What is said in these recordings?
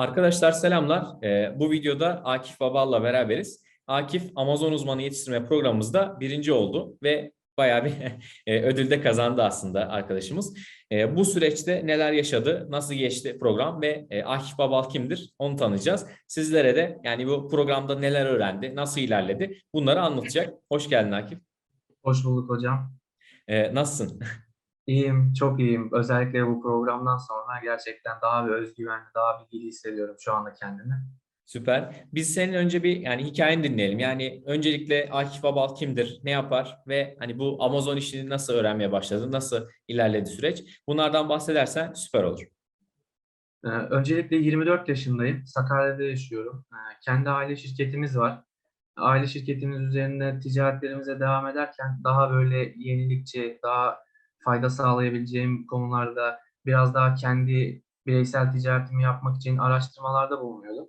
Arkadaşlar selamlar. Ee, bu videoda Akif Babal'la beraberiz. Akif Amazon uzmanı yetiştirme programımızda birinci oldu ve bayağı bir e, ödül de kazandı aslında arkadaşımız. E, bu süreçte neler yaşadı, nasıl geçti program ve e, Akif Babal kimdir onu tanıyacağız. Sizlere de yani bu programda neler öğrendi, nasıl ilerledi bunları anlatacak. Hoş geldin Akif. Hoş bulduk hocam. E, nasılsın? İyiyim, çok iyiyim. Özellikle bu programdan sonra gerçekten daha bir özgüvenli, daha bilgili hissediyorum şu anda kendimi. Süper. Biz senin önce bir yani hikayeni dinleyelim. Yani öncelikle Akif Babal kimdir, ne yapar ve hani bu Amazon işini nasıl öğrenmeye başladı, nasıl ilerledi süreç? Bunlardan bahsedersen süper olur. Ee, öncelikle 24 yaşındayım. Sakarya'da yaşıyorum. Ee, kendi aile şirketimiz var. Aile şirketimiz üzerinde ticaretlerimize devam ederken daha böyle yenilikçi, daha fayda sağlayabileceğim konularda biraz daha kendi bireysel ticaretimi yapmak için araştırmalarda bulunuyordum.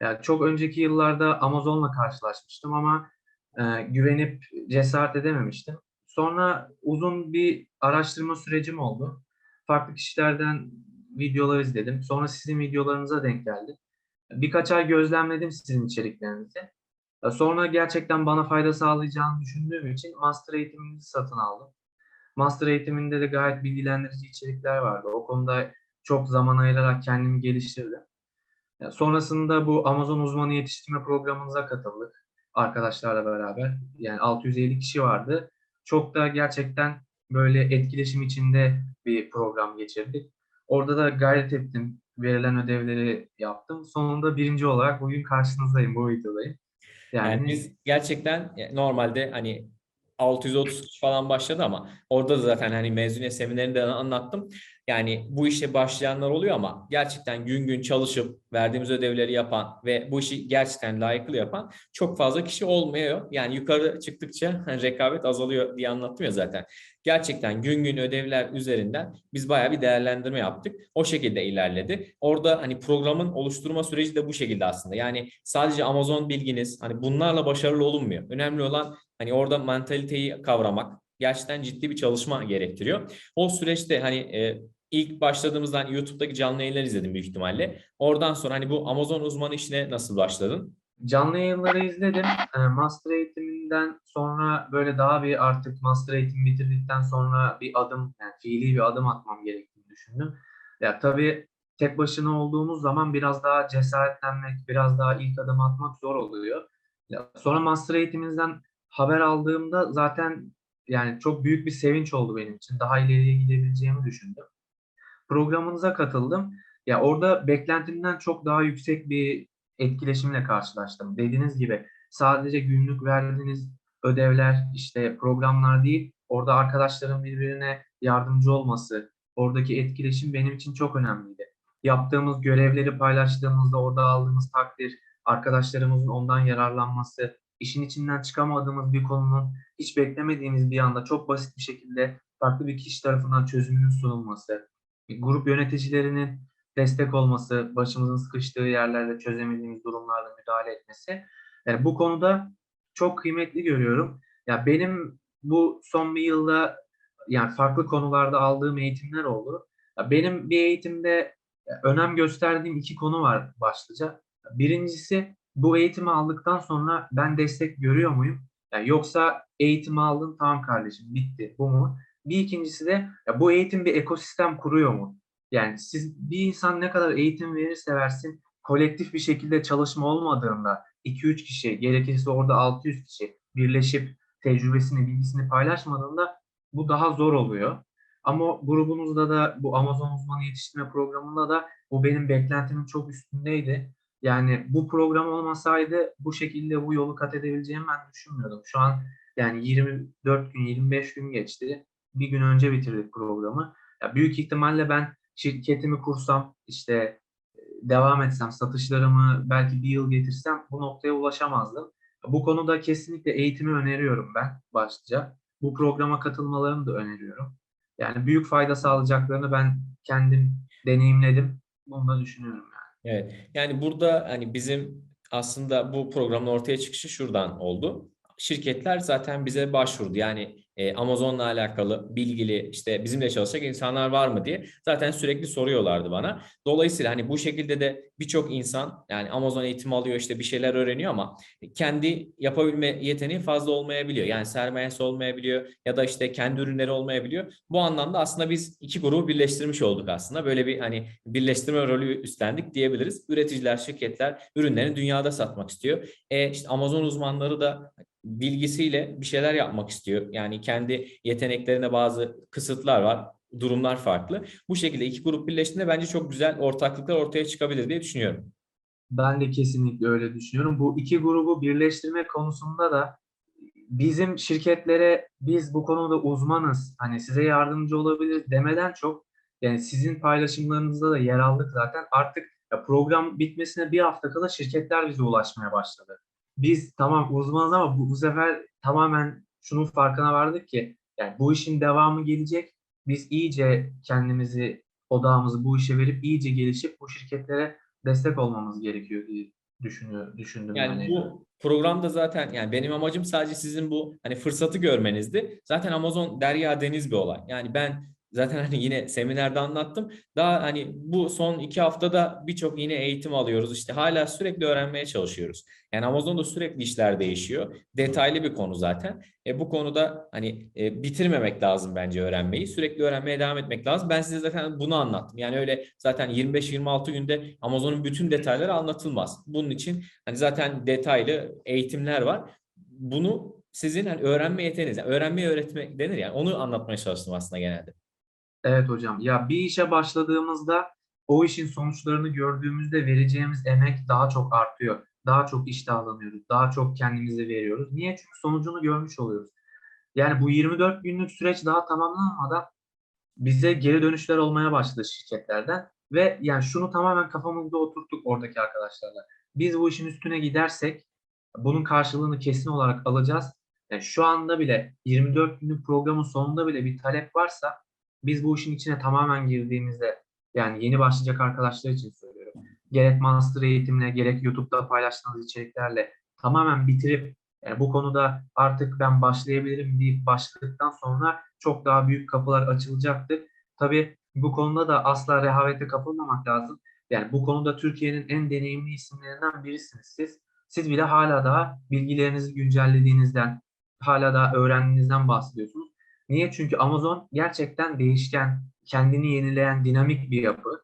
Yani çok önceki yıllarda Amazon'la karşılaşmıştım ama e, güvenip cesaret edememiştim. Sonra uzun bir araştırma sürecim oldu. Farklı kişilerden videolar izledim. Sonra sizin videolarınıza denk geldim. Birkaç ay gözlemledim sizin içeriklerinizi. Sonra gerçekten bana fayda sağlayacağını düşündüğüm için master eğitiminizi satın aldım. Master eğitiminde de gayet bilgilendirici içerikler vardı. O konuda çok zaman ayırarak kendimi geliştirdim. Sonrasında bu Amazon uzmanı yetiştirme programınıza katıldık arkadaşlarla beraber. Yani 650 kişi vardı. Çok da gerçekten böyle etkileşim içinde bir program geçirdik. Orada da gayret ettim. Verilen ödevleri yaptım. Sonunda birinci olarak bugün karşınızdayım, bu videodayım. Yani Yani biz gerçekten normalde hani 630 kişi falan başladı ama orada da zaten hani mezuniyet seminerinde anlattım. Yani bu işe başlayanlar oluyor ama gerçekten gün gün çalışıp verdiğimiz ödevleri yapan ve bu işi gerçekten layıklı yapan çok fazla kişi olmuyor. Yani yukarı çıktıkça hani rekabet azalıyor diye anlattım ya zaten. Gerçekten gün gün ödevler üzerinden biz bayağı bir değerlendirme yaptık. O şekilde ilerledi. Orada hani programın oluşturma süreci de bu şekilde aslında. Yani sadece Amazon bilginiz hani bunlarla başarılı olunmuyor. Önemli olan hani orada mantaliteyi kavramak gerçekten ciddi bir çalışma gerektiriyor. O süreçte hani e, ilk başladığımızda hani YouTube'daki canlı yayınlar izledim büyük ihtimalle. Oradan sonra hani bu Amazon uzmanı işine nasıl başladın? Canlı yayınları izledim. Ee, Master eğitiminden sonra böyle daha bir artık master eğitimi bitirdikten sonra bir adım, yani fiili bir adım atmam gerektiğini düşündüm. Ya tabii tek başına olduğumuz zaman biraz daha cesaretlenmek, biraz daha ilk adım atmak zor oluyor. Ya sonra master eğitimimizden haber aldığımda zaten yani çok büyük bir sevinç oldu benim için. Daha ileriye gidebileceğimi düşündüm. Programınıza katıldım. Ya orada beklentimden çok daha yüksek bir etkileşimle karşılaştım. Dediğiniz gibi sadece günlük verdiğiniz ödevler, işte programlar değil, orada arkadaşların birbirine yardımcı olması, oradaki etkileşim benim için çok önemliydi. Yaptığımız görevleri paylaştığımızda orada aldığımız takdir, arkadaşlarımızın ondan yararlanması, işin içinden çıkamadığımız bir konunun hiç beklemediğimiz bir anda çok basit bir şekilde farklı bir kişi tarafından çözümünün sunulması, grup yöneticilerinin destek olması, başımızın sıkıştığı yerlerde çözemediğimiz durumlarda müdahale etmesi. Yani bu konuda çok kıymetli görüyorum. Ya benim bu son bir yılda yani farklı konularda aldığım eğitimler oldu. Ya benim bir eğitimde önem gösterdiğim iki konu var başlıca. Birincisi bu eğitimi aldıktan sonra ben destek görüyor muyum? Yani yoksa eğitimi aldın tamam kardeşim bitti bu mu? Bir ikincisi de ya bu eğitim bir ekosistem kuruyor mu? Yani siz bir insan ne kadar eğitim verirse versin kolektif bir şekilde çalışma olmadığında 2-3 kişi gerekirse orada 600 kişi birleşip tecrübesini, bilgisini paylaşmadığında bu daha zor oluyor. Ama grubunuzda da bu Amazon uzmanı yetiştirme programında da bu benim beklentimin çok üstündeydi. Yani bu program olmasaydı bu şekilde bu yolu kat edebileceğimi ben düşünmüyordum. Şu an yani 24 gün, 25 gün geçti. Bir gün önce bitirdik programı. Ya büyük ihtimalle ben şirketimi kursam, işte e, devam etsem, satışlarımı belki bir yıl getirsem bu noktaya ulaşamazdım. Bu konuda kesinlikle eğitimi öneriyorum ben başlıca. Bu programa katılmalarını da öneriyorum. Yani büyük fayda sağlayacaklarını ben kendim deneyimledim. Bunu da düşünüyorum. Evet. Yani burada hani bizim aslında bu programın ortaya çıkışı şuradan oldu. Şirketler zaten bize başvurdu. Yani e, Amazon'la alakalı bilgili işte bizimle çalışacak insanlar var mı diye zaten sürekli soruyorlardı bana. Dolayısıyla hani bu şekilde de birçok insan yani Amazon eğitimi alıyor işte bir şeyler öğreniyor ama kendi yapabilme yeteneği fazla olmayabiliyor. Yani sermayesi olmayabiliyor ya da işte kendi ürünleri olmayabiliyor. Bu anlamda aslında biz iki grubu birleştirmiş olduk aslında. Böyle bir hani birleştirme rolü üstlendik diyebiliriz. Üreticiler, şirketler ürünlerini dünyada satmak istiyor. E işte Amazon uzmanları da bilgisiyle bir şeyler yapmak istiyor. Yani kendi yeteneklerine bazı kısıtlar var, durumlar farklı. Bu şekilde iki grup birleştiğinde bence çok güzel ortaklıklar ortaya çıkabilir diye düşünüyorum. Ben de kesinlikle öyle düşünüyorum. Bu iki grubu birleştirme konusunda da bizim şirketlere biz bu konuda uzmanız, hani size yardımcı olabilir demeden çok yani sizin paylaşımlarınızda da yer aldık zaten. Artık program bitmesine bir hafta kala şirketler bize ulaşmaya başladı. Biz tamam uzmanız ama bu, bu sefer tamamen şunun farkına vardık ki yani bu işin devamı gelecek. Biz iyice kendimizi, odağımızı bu işe verip iyice gelişip bu şirketlere destek olmamız gerekiyor diye düşünüyor, düşündüm. Yani bu programda zaten yani benim amacım sadece sizin bu hani fırsatı görmenizdi. Zaten Amazon derya deniz bir olay. Yani ben zaten hani yine seminerde anlattım. Daha hani bu son iki haftada birçok yine eğitim alıyoruz. İşte hala sürekli öğrenmeye çalışıyoruz. Yani Amazon'da sürekli işler değişiyor. Detaylı bir konu zaten. E, bu konuda hani e, bitirmemek lazım bence öğrenmeyi. Sürekli öğrenmeye devam etmek lazım. Ben size zaten bunu anlattım. Yani öyle zaten 25-26 günde Amazon'un bütün detayları anlatılmaz. Bunun için hani zaten detaylı eğitimler var. Bunu sizin hani öğrenme yeteneğiniz, yani öğrenmeyi öğretmek denir yani onu anlatmaya çalıştım aslında genelde. Evet hocam. Ya bir işe başladığımızda o işin sonuçlarını gördüğümüzde vereceğimiz emek daha çok artıyor. Daha çok iştahlanıyoruz. Daha çok kendimize veriyoruz. Niye? Çünkü sonucunu görmüş oluyoruz. Yani bu 24 günlük süreç daha tamamlanmadan bize geri dönüşler olmaya başladı şirketlerden ve yani şunu tamamen kafamızda oturttuk oradaki arkadaşlarla. Biz bu işin üstüne gidersek bunun karşılığını kesin olarak alacağız. Yani şu anda bile 24 günlük programın sonunda bile bir talep varsa biz bu işin içine tamamen girdiğimizde yani yeni başlayacak arkadaşlar için söylüyorum. Gerek master eğitimle gerek YouTube'da paylaştığınız içeriklerle tamamen bitirip yani bu konuda artık ben başlayabilirim deyip başladıktan sonra çok daha büyük kapılar açılacaktır. Tabii bu konuda da asla rehavete kapılmamak lazım. Yani bu konuda Türkiye'nin en deneyimli isimlerinden birisiniz siz. Siz bile hala daha bilgilerinizi güncellediğinizden, hala daha öğrendiğinizden bahsediyorsunuz. Niye? Çünkü Amazon gerçekten değişken, kendini yenileyen dinamik bir yapı.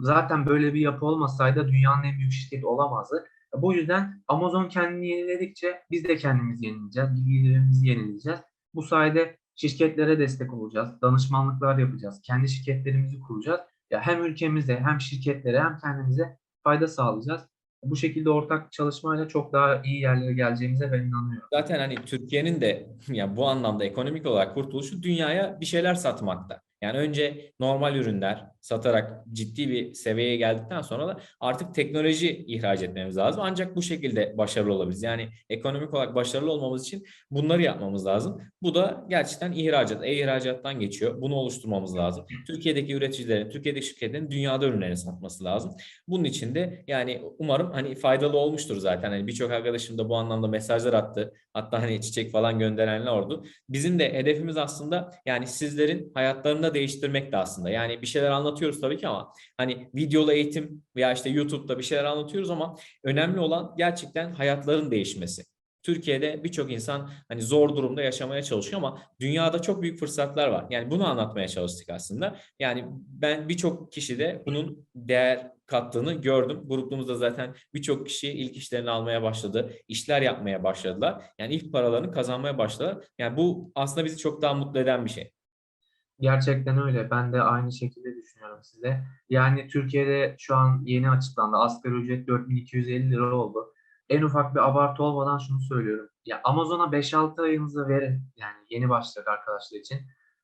Zaten böyle bir yapı olmasaydı dünyanın en büyük şirketi olamazdı. Bu yüzden Amazon kendini yeniledikçe biz de kendimizi yenileyeceğiz, bilgilerimizi yenileyeceğiz. Bu sayede şirketlere destek olacağız, danışmanlıklar yapacağız, kendi şirketlerimizi kuracağız. Ya hem ülkemize hem şirketlere hem kendimize fayda sağlayacağız. Bu şekilde ortak çalışmayla çok daha iyi yerlere geleceğimize ben inanıyorum. Zaten hani Türkiye'nin de yani bu anlamda ekonomik olarak kurtuluşu dünyaya bir şeyler satmakta. Yani önce normal ürünler satarak ciddi bir seviyeye geldikten sonra da artık teknoloji ihraç etmemiz lazım. Ancak bu şekilde başarılı olabiliriz. Yani ekonomik olarak başarılı olmamız için bunları yapmamız lazım. Bu da gerçekten ihracat, e-ihracattan geçiyor. Bunu oluşturmamız lazım. Türkiye'deki üreticilerin, Türkiye'deki şirketlerin dünyada ürünlerini satması lazım. Bunun için de yani umarım hani faydalı olmuştur zaten. Hani birçok arkadaşım da bu anlamda mesajlar attı. Hatta hani çiçek falan gönderenler oldu. Bizim de hedefimiz aslında yani sizlerin hayatlarını değiştirmek de aslında. Yani bir şeyler anlatıyoruz tabii ki ama hani videolu eğitim veya işte YouTube'da bir şeyler anlatıyoruz ama önemli olan gerçekten hayatların değişmesi. Türkiye'de birçok insan hani zor durumda yaşamaya çalışıyor ama dünyada çok büyük fırsatlar var. Yani bunu anlatmaya çalıştık aslında. Yani ben birçok kişide bunun değer kattığını gördüm. Grubumuzda zaten birçok kişi ilk işlerini almaya başladı. işler yapmaya başladılar. Yani ilk paralarını kazanmaya başladılar. Yani bu aslında bizi çok daha mutlu eden bir şey. Gerçekten öyle. Ben de aynı şekilde düşünüyorum size. Yani Türkiye'de şu an yeni açıklandı. Asgari ücret 4250 lira oldu. En ufak bir abartı olmadan şunu söylüyorum. Ya Amazon'a 5-6 ayınızı verin. Yani yeni başlayacak arkadaşlar için.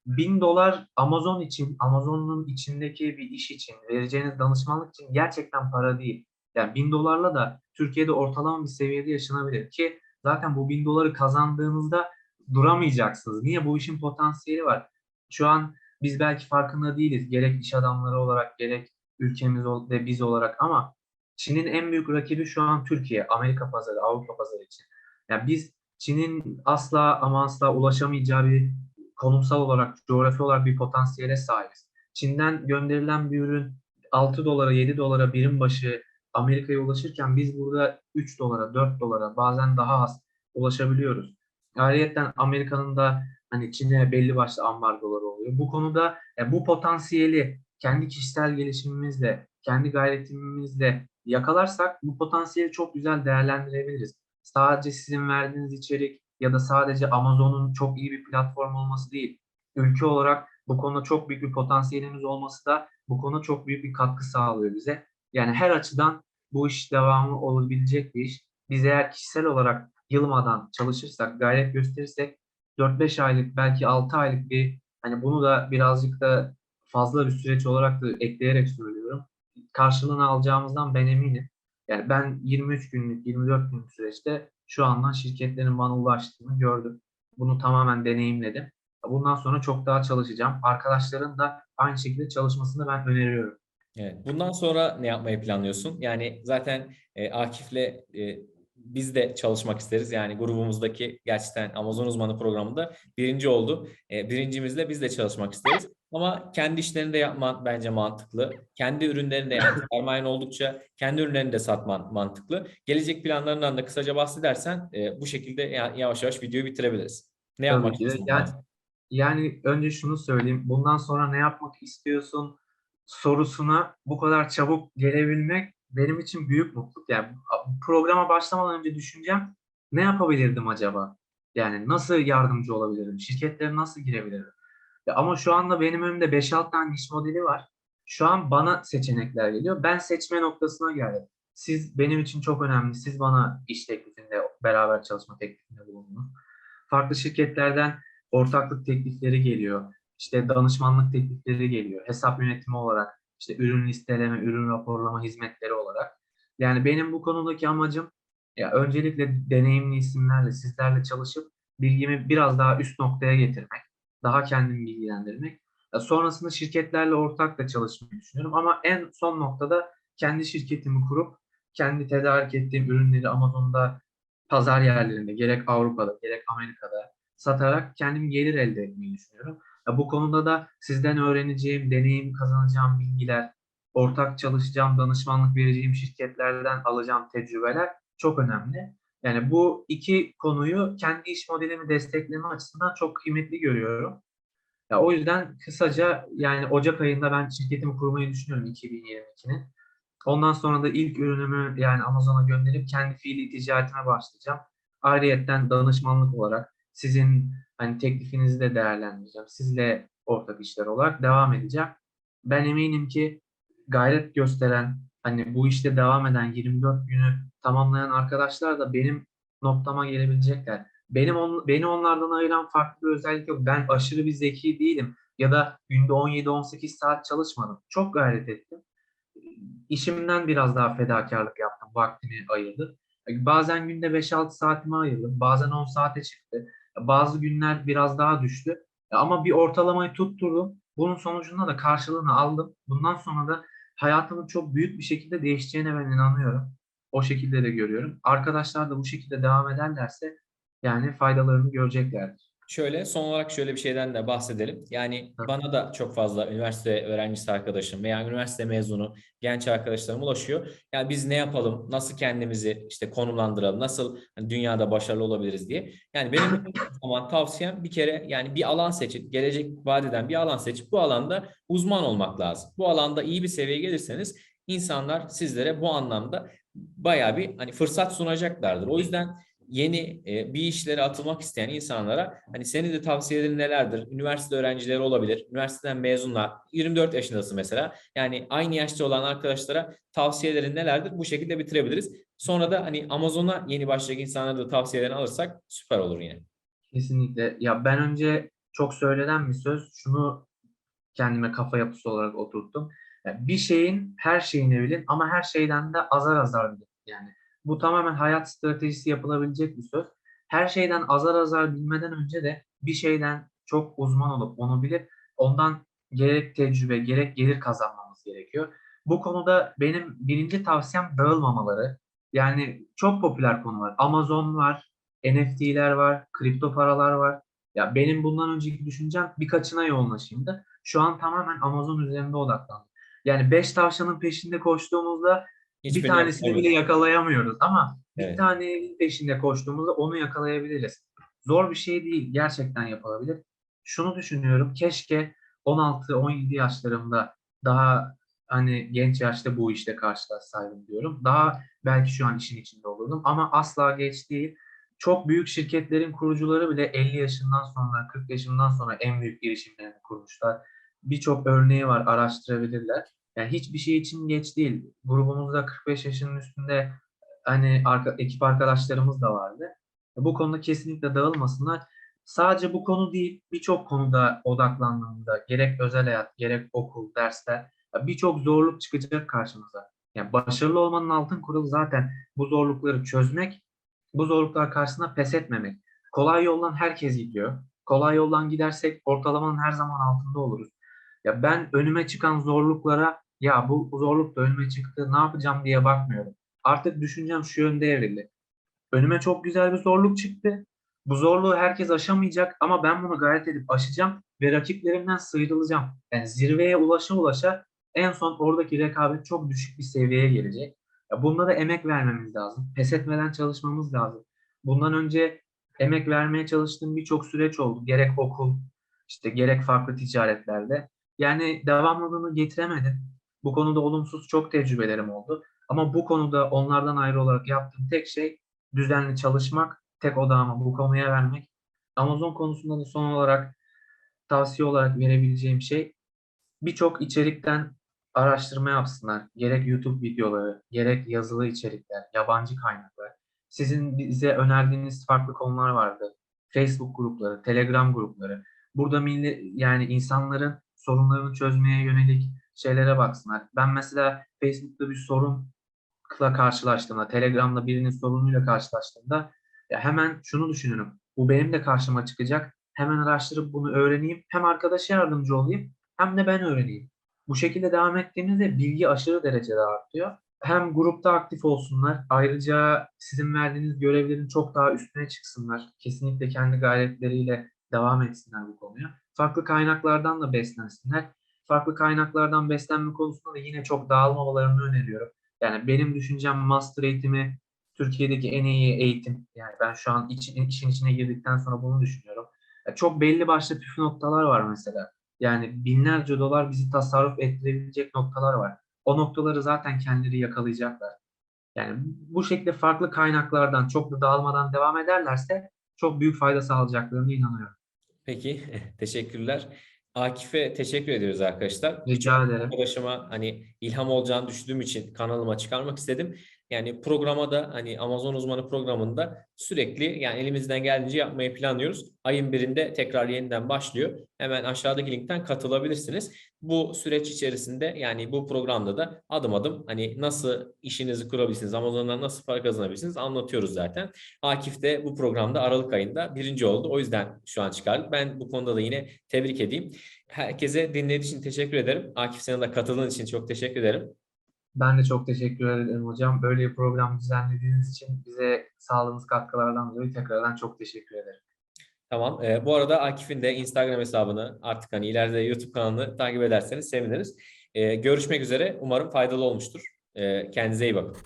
1000 dolar Amazon için, Amazon'un içindeki bir iş için, vereceğiniz danışmanlık için gerçekten para değil. Yani 1000 dolarla da Türkiye'de ortalama bir seviyede yaşanabilir ki zaten bu 1000 doları kazandığınızda duramayacaksınız. Niye? Bu işin potansiyeli var. Şu an biz belki farkında değiliz. Gerek iş adamları olarak gerek ülkemiz ve biz olarak ama Çin'in en büyük rakibi şu an Türkiye, Amerika pazarı, Avrupa pazarı için. Yani biz Çin'in asla ama asla ulaşamayacağı bir konumsal olarak, coğrafi olarak bir potansiyele sahibiz. Çin'den gönderilen bir ürün 6 dolara, 7 dolara birim başı Amerika'ya ulaşırken biz burada 3 dolara, 4 dolara bazen daha az ulaşabiliyoruz. Ayrıca Amerika'nın da hani Çin'e belli başlı ambargoları oluyor. Bu konuda e, bu potansiyeli kendi kişisel gelişimimizle, kendi gayretimizle yakalarsak bu potansiyeli çok güzel değerlendirebiliriz. Sadece sizin verdiğiniz içerik ya da sadece Amazon'un çok iyi bir platform olması değil. Ülke olarak bu konuda çok büyük bir potansiyelimiz olması da bu konuda çok büyük bir katkı sağlıyor bize. Yani her açıdan bu iş devamı olabilecek bir iş. Biz eğer kişisel olarak yılmadan çalışırsak, gayret gösterirsek 4-5 aylık belki 6 aylık bir hani bunu da birazcık da fazla bir süreç olarak da ekleyerek söylüyorum. Karşılığını alacağımızdan ben eminim. Yani ben 23 günlük, 24 günlük süreçte şu andan şirketlerin bana ulaştığını gördüm. Bunu tamamen deneyimledim. Bundan sonra çok daha çalışacağım. Arkadaşların da aynı şekilde çalışmasını ben öneriyorum. Evet. Bundan sonra ne yapmayı planlıyorsun? Yani zaten e, Akif'le e, biz de çalışmak isteriz. Yani grubumuzdaki gerçekten Amazon uzmanı programında birinci oldu. E, birincimizle biz de çalışmak isteriz. Ama kendi işlerini de yapman bence mantıklı. Kendi ürünlerini de yani sermayen oldukça kendi ürünlerini de satman mantıklı. Gelecek planlarından da kısaca bahsedersen e, bu şekilde ya- yavaş yavaş videoyu bitirebiliriz. Ne yapmak istiyorsun? Yani, yani önce şunu söyleyeyim. Bundan sonra ne yapmak istiyorsun sorusuna bu kadar çabuk gelebilmek benim için büyük mutluluk. Yani programa başlamadan önce düşüneceğim ne yapabilirdim acaba? Yani nasıl yardımcı olabilirim? Şirketlere nasıl girebilirim? Ya ama şu anda benim önümde 5-6 tane iş modeli var. Şu an bana seçenekler geliyor. Ben seçme noktasına geldim. Siz benim için çok önemli. Siz bana iş teklifinde, beraber çalışma teklifinde bulundunuz. Farklı şirketlerden ortaklık teklifleri geliyor. İşte danışmanlık teklifleri geliyor. Hesap yönetimi olarak, işte ürün listeleme, ürün raporlama hizmetleri olarak. Yani benim bu konudaki amacım ya öncelikle deneyimli isimlerle, sizlerle çalışıp bilgimi biraz daha üst noktaya getirmek. Daha kendimi bilgilendirmek. Ya sonrasında şirketlerle ortakla çalışmayı düşünüyorum. Ama en son noktada kendi şirketimi kurup kendi tedarik ettiğim ürünleri Amazon'da pazar yerlerinde gerek Avrupa'da gerek Amerika'da satarak kendim gelir elde etmeyi düşünüyorum. Bu konuda da sizden öğreneceğim, deneyim kazanacağım bilgiler, ortak çalışacağım, danışmanlık vereceğim şirketlerden alacağım tecrübeler çok önemli. Yani bu iki konuyu kendi iş modelimi destekleme açısından çok kıymetli görüyorum. Ya o yüzden kısaca yani Ocak ayında ben şirketimi kurmayı düşünüyorum 2022'nin. Ondan sonra da ilk ürünümü yani Amazon'a gönderip kendi fiili ticaretime başlayacağım. Ayrıyetten danışmanlık olarak sizin hani teklifinizi de değerlendireceğim. Sizle ortak işler olarak devam edeceğim. Ben eminim ki gayret gösteren, hani bu işte devam eden 24 günü tamamlayan arkadaşlar da benim noktama gelebilecekler. Benim on, beni onlardan ayıran farklı bir özellik yok. Ben aşırı bir zeki değilim ya da günde 17-18 saat çalışmadım. Çok gayret ettim. İşimden biraz daha fedakarlık yaptım. Vaktimi ayırdım. Bazen günde 5-6 saatimi ayırdım. Bazen 10 saate çıktı. Bazı günler biraz daha düştü. Ama bir ortalamayı tutturdum. Bunun sonucunda da karşılığını aldım. Bundan sonra da hayatımın çok büyük bir şekilde değişeceğine ben inanıyorum. O şekilde de görüyorum. Arkadaşlar da bu şekilde devam ederlerse yani faydalarını göreceklerdir. Şöyle son olarak şöyle bir şeyden de bahsedelim. Yani Tabii. bana da çok fazla üniversite öğrencisi arkadaşım veya üniversite mezunu genç arkadaşlarım ulaşıyor. Yani biz ne yapalım, nasıl kendimizi işte konumlandıralım, nasıl hani dünyada başarılı olabiliriz diye. Yani benim zaman tavsiyem bir kere yani bir alan seçin, gelecek vadeden bir alan seçip bu alanda uzman olmak lazım. Bu alanda iyi bir seviyeye gelirseniz insanlar sizlere bu anlamda bayağı bir hani fırsat sunacaklardır. O yüzden yeni e, bir işlere atılmak isteyen insanlara hani senin de tavsiyelerin nelerdir? Üniversite öğrencileri olabilir. Üniversiteden mezunlar. 24 yaşındasın mesela. Yani aynı yaşta olan arkadaşlara tavsiyelerin nelerdir? Bu şekilde bitirebiliriz. Sonra da hani Amazon'a yeni başlayacak insanlara da tavsiyelerini alırsak süper olur yine. Kesinlikle. Ya ben önce çok söylenen bir söz. Şunu kendime kafa yapısı olarak oturttum. Ya bir şeyin her şeyini bilin ama her şeyden de azar azar bilin. Yani bu tamamen hayat stratejisi yapılabilecek bir söz. Her şeyden azar azar bilmeden önce de bir şeyden çok uzman olup onu bilip ondan gerek tecrübe gerek gelir kazanmamız gerekiyor. Bu konuda benim birinci tavsiyem dağılmamaları. Yani çok popüler konular. Amazon var, NFT'ler var, kripto paralar var. Ya benim bundan önceki düşüncem birkaçına yoğunlaşayımdı. Şu an tamamen Amazon üzerinde odaklandım. Yani beş tavşanın peşinde koştuğumuzda bir Hiçbirini tanesini bile yapamıyoruz. yakalayamıyoruz ama bir Evet. tanenin peşinde koştuğumuzda onu yakalayabiliriz. Zor bir şey değil, gerçekten yapılabilir. Şunu düşünüyorum, keşke 16-17 yaşlarımda daha hani genç yaşta bu işte karşılaşsaydım diyorum. Daha belki şu an işin içinde olurdum ama asla geç değil. Çok büyük şirketlerin kurucuları bile 50 yaşından sonra, 40 yaşından sonra en büyük girişimlerini kurmuşlar. Birçok örneği var, araştırabilirler. Yani hiçbir şey için geç değil. Grubumuzda 45 yaşının üstünde hani arka, ekip arkadaşlarımız da vardı. Bu konuda kesinlikle dağılmasınlar. Sadece bu konu değil, birçok konuda odaklandığında gerek özel hayat, gerek okul, dersler birçok zorluk çıkacak karşımıza. Yani başarılı olmanın altın kuralı zaten bu zorlukları çözmek, bu zorluklar karşısında pes etmemek. Kolay yoldan herkes gidiyor. Kolay yoldan gidersek ortalamanın her zaman altında oluruz. Ya ben önüme çıkan zorluklara ya bu zorluk da önüme çıktı ne yapacağım diye bakmıyorum. Artık düşüncem şu yönde evrildi. Önüme çok güzel bir zorluk çıktı. Bu zorluğu herkes aşamayacak ama ben bunu gayret edip aşacağım ve rakiplerimden sıyrılacağım. Yani zirveye ulaşa ulaşa en son oradaki rekabet çok düşük bir seviyeye gelecek. Ya bunda da emek vermemiz lazım. Pes etmeden çalışmamız lazım. Bundan önce emek vermeye çalıştığım birçok süreç oldu. Gerek okul, işte gerek farklı ticaretlerde. Yani devamlılığını getiremedim. Bu konuda olumsuz çok tecrübelerim oldu. Ama bu konuda onlardan ayrı olarak yaptığım tek şey düzenli çalışmak, tek odağımı bu konuya vermek. Amazon konusunda da son olarak tavsiye olarak verebileceğim şey birçok içerikten araştırma yapsınlar. Gerek YouTube videoları, gerek yazılı içerikler, yabancı kaynaklar. Sizin bize önerdiğiniz farklı konular vardı. Facebook grupları, Telegram grupları. Burada milli, yani insanların sorunlarını çözmeye yönelik şeylere baksınlar. Ben mesela Facebook'ta bir sorunla karşılaştığımda, Telegram'da birinin sorunuyla karşılaştığımda ya hemen şunu düşünürüm. Bu benim de karşıma çıkacak. Hemen araştırıp bunu öğreneyim. Hem arkadaşa yardımcı olayım hem de ben öğreneyim. Bu şekilde devam ettiğimizde bilgi aşırı derecede artıyor. Hem grupta aktif olsunlar. Ayrıca sizin verdiğiniz görevlerin çok daha üstüne çıksınlar. Kesinlikle kendi gayretleriyle devam etsinler bu konuya. Farklı kaynaklardan da beslensinler. Farklı kaynaklardan beslenme konusunda da yine çok dağılmamalarını öneriyorum. Yani benim düşüncem master eğitimi Türkiye'deki en iyi eğitim. Yani ben şu an için, işin içine girdikten sonra bunu düşünüyorum. Ya çok belli başlı püf noktalar var mesela. Yani binlerce dolar bizi tasarruf ettirebilecek noktalar var. O noktaları zaten kendileri yakalayacaklar. Yani bu şekilde farklı kaynaklardan çok da dağılmadan devam ederlerse çok büyük fayda sağlayacaklarına inanıyorum. Peki, teşekkürler. Akif'e teşekkür ediyoruz arkadaşlar. Rica ederim. Arkadaşıma hani ilham olacağını düşündüğüm için kanalıma çıkarmak istedim. Yani programa da hani Amazon uzmanı programında sürekli yani elimizden geldiğince yapmayı planlıyoruz. Ayın birinde tekrar yeniden başlıyor. Hemen aşağıdaki linkten katılabilirsiniz. Bu süreç içerisinde yani bu programda da adım adım hani nasıl işinizi kurabilirsiniz, Amazon'dan nasıl para kazanabilirsiniz anlatıyoruz zaten. Akif de bu programda Aralık ayında birinci oldu. O yüzden şu an çıkardık. Ben bu konuda da yine tebrik edeyim. Herkese dinlediği için teşekkür ederim. Akif sana da katıldığın için çok teşekkür ederim. Ben de çok teşekkür ederim hocam. Böyle bir program düzenlediğiniz için bize sağladığınız katkılardan dolayı tekrardan çok teşekkür ederim. Tamam. Ee, bu arada Akif'in de Instagram hesabını artık hani ileride YouTube kanalını takip ederseniz seviniriz. Ee, görüşmek üzere. Umarım faydalı olmuştur. Ee, kendinize iyi bakın.